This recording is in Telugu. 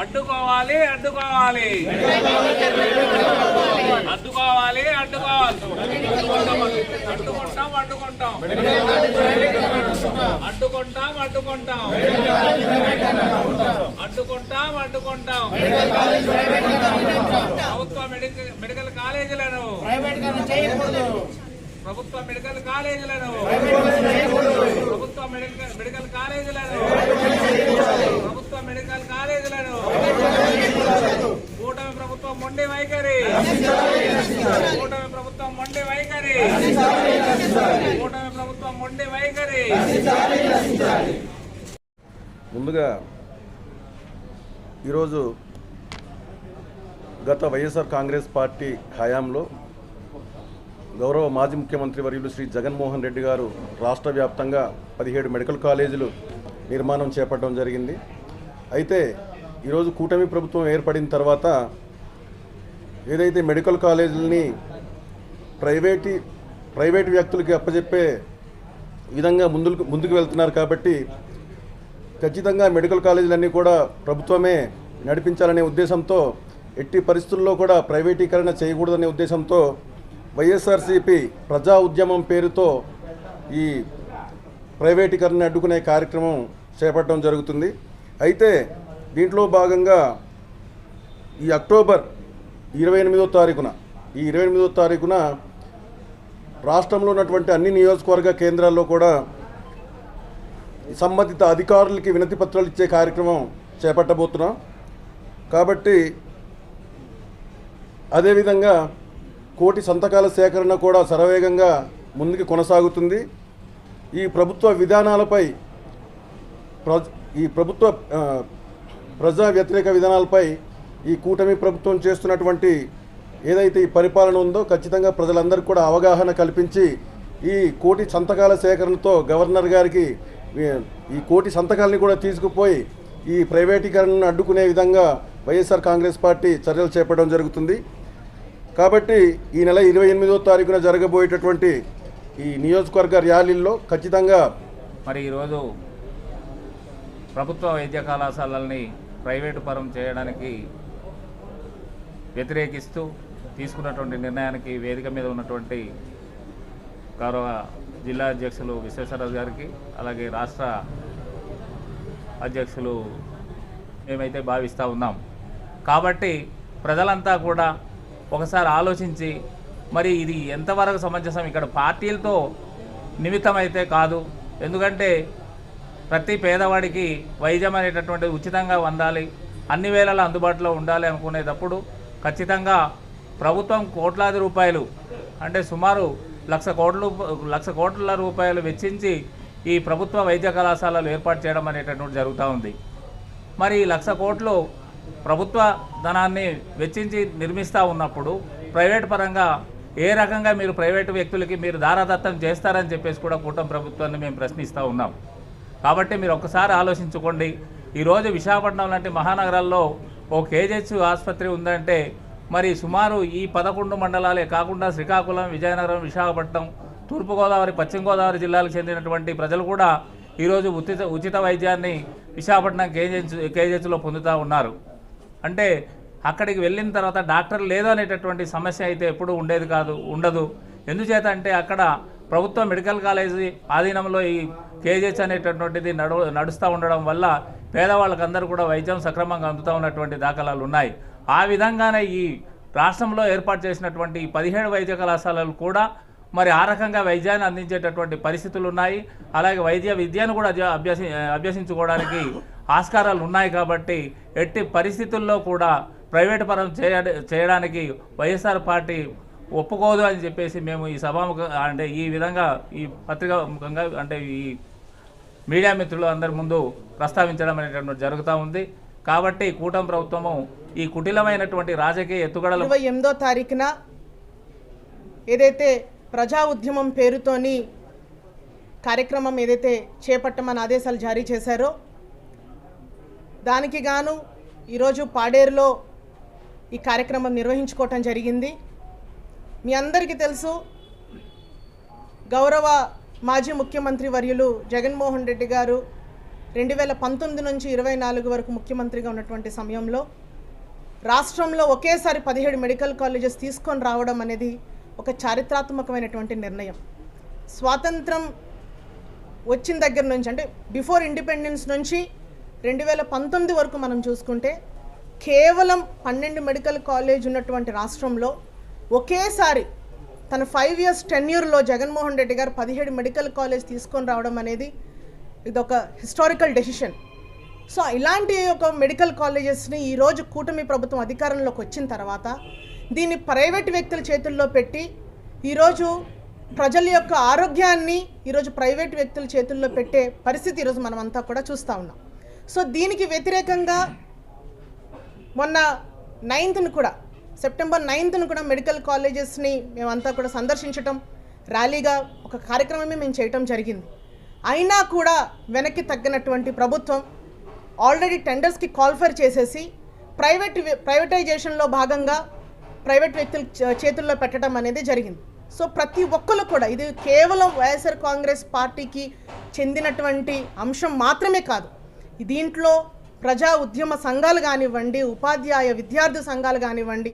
అడ్డుకోవాలి అడ్డుకోవాలి. అడ్డుకోవాలి అడ్డుకోవాలి. అడ్డుకుంటాం అడ్డుకుంటాం అడ్డుకుంటాం. అడ్డుకుంటాం అడ్డుకుంటాం. అడ్డుకుంటాం ప్రభుత్వ మెడికల్ మెడికల్ కాలేజీలను. ప్రభుత్వ మెడికల్ కాలేజీలను. ప్రభుత్వ మెడికల్ మెడికల్ కాలేజీలను. ప్రభుత్వ మెడికల్ కాలేజీలను. కూటమి ప్రభుత్వం మొండి వైఖరి. కూటమి ప్రభుత్వం మొండి వైఖరి. కూటమి ప్రభుత్వం మొండి వైఖరి. ముందుగా ఈరోజు గత వైఎస్ఆర్ కాంగ్రెస్ పార్టీ హయాంలో గౌరవ మాజీ ముఖ్యమంత్రి వర్యులు శ్రీ జగన్మోహన్ రెడ్డి గారు రాష్ట్ర వ్యాప్తంగా పదిహేడు మెడికల్ కాలేజీలు నిర్మాణం చేపట్టడం జరిగింది. అయితే ఈరోజు కూటమి ప్రభుత్వం ఏర్పడిన తర్వాత ఏదైతే మెడికల్ కాలేజీలని ప్రైవేటీ ప్రైవేట్ వ్యక్తులకి అప్పచెప్పే విధంగా ముందుకు ముందుకు వెళ్తున్నారు కాబట్టి ఖచ్చితంగా మెడికల్ కాలేజీలన్నీ కూడా ప్రభుత్వమే నడిపించాలనే ఉద్దేశంతో ఎట్టి పరిస్థితుల్లో కూడా ప్రైవేటీకరణ చేయకూడదనే ఉద్దేశంతో వైఎస్ఆర్సీపీ ప్రజా ఉద్యమం పేరుతో ఈ ప్రైవేటీకరణ అడ్డుకునే కార్యక్రమం చేపట్టడం జరుగుతుంది. అయితే దీంట్లో భాగంగా ఈ అక్టోబర్ ఇరవై ఎనిమిదో తారీఖున ఈ ఇరవై ఎనిమిదో తారీఖున రాష్ట్రంలో ఉన్నటువంటి అన్ని నియోజకవర్గ కేంద్రాల్లో కూడా సంబంధిత అధికారులకి వినతి పత్రాలు ఇచ్చే కార్యక్రమం చేపట్టబోతున్నాం. కాబట్టి అదేవిధంగా కోటి సంతకాల సేకరణ కూడా శరవేగంగా ముందుకు కొనసాగుతుంది. ఈ ప్రభుత్వ విధానాలపై ప్ర ఈ ప్రభుత్వ ప్రజా వ్యతిరేక విధానాలపై ఈ కూటమి ప్రభుత్వం చేస్తున్నటువంటి ఏదైతే ఈ పరిపాలన ఉందో ఖచ్చితంగా ప్రజలందరికీ కూడా అవగాహన కల్పించి ఈ కోటి సంతకాల సేకరణతో గవర్నర్ గారికి ఈ- ఈ కోటి సంతకాలని కూడా తీసుకుపోయి ఈ ప్రైవేటీకరణను అడ్డుకునే విధంగా వైఎస్ఆర్ కాంగ్రెస్ పార్టీ చర్యలు చేపట్టడం జరుగుతుంది. కాబట్టి ఈ నెల ఇరవై ఎనిమిదో తారీఖున జరగబోయేటటువంటి ఈ నియోజకవర్గ ర్యాలీల్లో ఖచ్చితంగా మరి ఈరోజు ప్రభుత్వ వైద్య కళాశాలల్ని ప్రైవేటు పరం చేయడానికి వ్యతిరేకిస్తూ తీసుకున్నటువంటి నిర్ణయానికి వేదిక మీద ఉన్నటువంటి గౌరవ జిల్లా అధ్యక్షులు విశ్వేశ్వరరావు గారికి అలాగే రాష్ట్ర అధ్యక్షులు మేమైతే భావిస్తూ ఉన్నాం. కాబట్టి ప్రజలంతా కూడా ఒకసారి ఆలోచించి మరి ఇది ఎంతవరకు సమంజసం? ఇక్కడ పార్టీలతో నిమిత్తమైతే కాదు. ఎందుకంటే ప్రతి పేదవాడికి వైద్యం అనేటటువంటిది ఉచితంగా అందాలి. అన్ని వేళలా అందుబాటులో ఉండాలి అనుకునేటప్పుడు ఖచ్చితంగా ప్రభుత్వం కోట్లాది రూపాయలు అంటే సుమారు లక్ష కోట్లు లక్ష కోట్ల రూపాయలు వెచ్చించి ఈ ప్రభుత్వ వైద్య కళాశాలలు ఏర్పాటు చేయడం అనేటటువంటి జరుగుతూ ఉంది. మరి ఈ లక్ష కోట్లు ప్రభుత్వ ధనాన్ని వెచ్చించి నిర్మిస్తూ ఉన్నప్పుడు ప్రైవేట్ పరంగా ఏ రకంగా మీరు ప్రైవేటు వ్యక్తులకి మీరు దారాదత్తం చేస్తారని చెప్పేసి కూడా కూటమి ప్రభుత్వాన్ని మేము ప్రశ్నిస్తూ ఉన్నాం. కాబట్టి మీరు ఒక్కసారి ఆలోచించుకోండి. ఈరోజు విశాఖపట్నం లాంటి మహానగరాల్లో ఓ కేజెచ్ ఆసుపత్రి ఉందంటే మరి సుమారు ఈ పదకొండు మండలాలే కాకుండా శ్రీకాకుళం విజయనగరం విశాఖపట్నం తూర్పుగోదావరి పశ్చిమ గోదావరి జిల్లాలకు చెందినటువంటి ప్రజలు కూడా ఈరోజు ఉచిత ఉచిత వైద్యాన్ని విశాఖపట్నం కేజెచ్ కేజెచ్లో పొందుతూ ఉన్నారు. అంటే అక్కడికి వెళ్ళిన తర్వాత డాక్టర్ లేదు అనేటటువంటి సమస్య అయితే ఎప్పుడూ ఉండేది కాదు ఉండదు. ఎందుచేత అంటే అక్కడ ప్రభుత్వ మెడికల్ కాలేజీ ఆధీనంలో ఈ కేజెస్ అనేటటువంటిది నడు నడుస్తూ ఉండడం వల్ల పేదవాళ్ళకందరూ కూడా వైద్యం సక్రమంగా అందుతూ ఉన్నటువంటి దాఖలాలు ఉన్నాయి. ఆ విధంగానే ఈ రాష్ట్రంలో ఏర్పాటు చేసినటువంటి పదిహేడు వైద్య కళాశాలలు కూడా మరి ఆ రకంగా వైద్యాన్ని అందించేటటువంటి పరిస్థితులు ఉన్నాయి. అలాగే వైద్య విద్యను కూడా అభ్యసి అభ్యసించుకోవడానికి ఆస్కారాలు ఉన్నాయి కాబట్టి ఎట్టి పరిస్థితుల్లో కూడా ప్రైవేట్ పరం చేయడానికి వైఎస్ఆర్ పార్టీ ఒప్పుకోదు అని చెప్పేసి మేము ఈ సభాముఖ అంటే ఈ విధంగా ఈ పత్రికా ముఖంగా అంటే ఈ మీడియా మిత్రులు అందరి ముందు ప్రస్తావించడం అనేటువంటి జరుగుతూ ఉంది. కాబట్టి కూటమి ప్రభుత్వము ఈ కుటిలమైనటువంటి రాజకీయ ఎత్తుగడలు ఇరవై ఎనిమిదో తారీఖున ఏదైతే ప్రజా ఉద్యమం పేరుతోని కార్యక్రమం ఏదైతే చేపట్టమని ఆదేశాలు జారీ చేశారో దానికి గాను ఈరోజు పాడేరులో ఈ కార్యక్రమం నిర్వహించుకోవటం జరిగింది. మీ అందరికీ తెలుసు గౌరవ మాజీ ముఖ్యమంత్రి వర్యులు జగన్మోహన్ రెడ్డి గారు రెండు వేల పంతొమ్మిది నుంచి ఇరవై నాలుగు వరకు ముఖ్యమంత్రిగా ఉన్నటువంటి సమయంలో రాష్ట్రంలో ఒకేసారి పదిహేడు మెడికల్ కాలేజెస్ తీసుకొని రావడం అనేది ఒక చారిత్రాత్మకమైనటువంటి నిర్ణయం. స్వాతంత్రం వచ్చిన దగ్గర నుంచి అంటే బిఫోర్ ఇండిపెండెన్స్ నుంచి రెండు వేల పంతొమ్మిది వరకు మనం చూసుకుంటే కేవలం పన్నెండు మెడికల్ కాలేజ్ ఉన్నటువంటి రాష్ట్రంలో ఒకేసారి తన ఫైవ్ ఇయర్స్ టెన్యూర్లో జగన్మోహన్ రెడ్డి గారు పదిహేడు మెడికల్ కాలేజ్ తీసుకొని రావడం అనేది ఇదొక హిస్టారికల్ డెసిషన్. సో ఇలాంటి ఒక మెడికల్ కాలేజెస్ని ఈరోజు కూటమి ప్రభుత్వం అధికారంలోకి వచ్చిన తర్వాత దీన్ని ప్రైవేట్ వ్యక్తుల చేతుల్లో పెట్టి ఈరోజు ప్రజల యొక్క ఆరోగ్యాన్ని ఈరోజు ప్రైవేట్ వ్యక్తుల చేతుల్లో పెట్టే పరిస్థితి ఈరోజు మనమంతా కూడా చూస్తూ ఉన్నాం. సో దీనికి వ్యతిరేకంగా మొన్న నైన్త్ను కూడా సెప్టెంబర్ నైన్త్ను కూడా మెడికల్ కాలేజెస్ని మేమంతా కూడా సందర్శించటం ర్యాలీగా ఒక కార్యక్రమమే మేము చేయటం జరిగింది. అయినా కూడా వెనక్కి తగ్గినటువంటి ప్రభుత్వం ఆల్రెడీ టెండర్స్కి కాల్ఫర్ చేసేసి ప్రైవేట్ ప్రైవేటైజేషన్లో భాగంగా ప్రైవేట్ వ్యక్తుల చే- చేతుల్లో పెట్టడం అనేది జరిగింది. సో ప్రతి ఒక్కరు కూడా ఇది కేవలం వైఎస్ఆర్ కాంగ్రెస్ పార్టీకి చెందినటువంటి అంశం మాత్రమే కాదు. దీంట్లో ప్రజా ఉద్యమ సంఘాలు కానివ్వండి ఉపాధ్యాయ విద్యార్థి సంఘాలు కానివ్వండి.